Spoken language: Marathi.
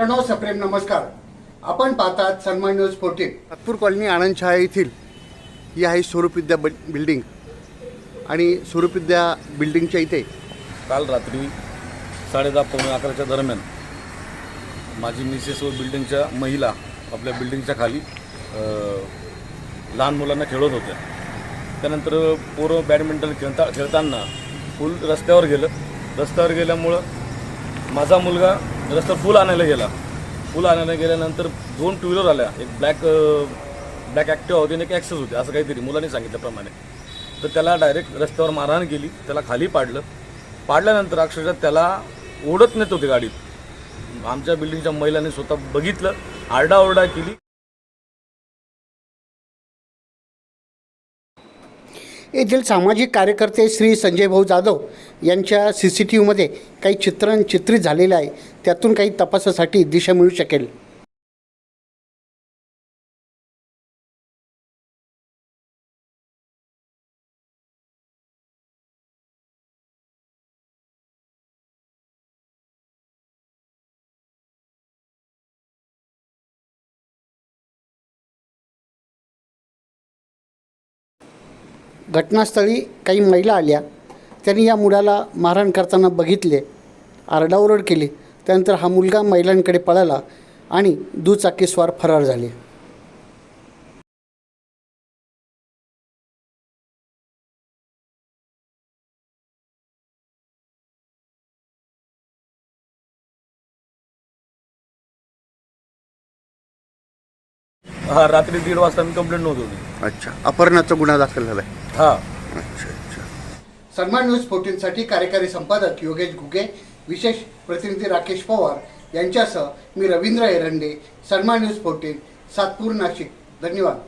सप्रेम नमस्कार. आपण पाहतात Sanman news fourteen. Nagpur colony Anandshah येथील ही आहे स्वरूप विद्या बिल्डिंग. आणि स्वरूपविद्या बिल्डिंगच्या इथे काल रात्री साडेदहा पावणे अकराच्या दरम्यान माझी मिसेस व बिल्डिंगच्या महिला आपल्या बिल्डिंगच्या खाली अ, लहान मुलांना खेळत होत्या. त्यानंतर पोरं बॅडमिंटन खेळता खेळताना फुल रस्त्यावर गेलं. रस्त्यावर गेल्यामुळं माझा मुलगा रस्ता फुल आणायला गेला. फुल आणायला गेल्यानंतर दोन टू व्हीलर आल्या. एक ब्लॅक ब्लॅक ॲक्टिव्ह होती आणि एक ॲक्सेस होती असं काहीतरी मुलांनी सांगितल्याप्रमाणे तर त्याला डायरेक्ट रस्त्यावर मारहाण केली त्याला खाली पाडलं. पाडल्यानंतर अक्षरशः त्याला ओढत नेत होते गाडीत. आमच्या बिल्डिंगच्या महिलांनी स्वतः बघितलं आरडाओरडा केली. येथील सामाजिक कार्यकर्ते श्री संजय भाऊ जाधव यांच्या सी सी टी व्हीमध्ये काही चित्रण चित्रित झालेलं आहे. त्यातून काही तपासासाठी दिशा मिळू शकेल. घटनास्थळी काही महिला आल्या. त्यांनी या मुलाला मारहाण करताना बघितले. आरडाओरड केली. त्यानंतर हा मुलगा महिलांकडे पळाला आणि दुचाकीस्वार फरार झाले. हा रात्री दीड वाजता मी कंप्लेंट नोंदवली. अच्छा. अपहरणाचा गुन्हा दाखल झाला आहे हा. अच्छा अच्छा. सन्मान न्यूज फोर्टीनसाठी कार्यकारी संपादक योगेश घुगे विशेष प्रतिनिधी राकेश पवार यांच्यासह मी रवींद्र एरंडे सन्मान न्यूज फोर्टीन सातपूर नाशिक. धन्यवाद.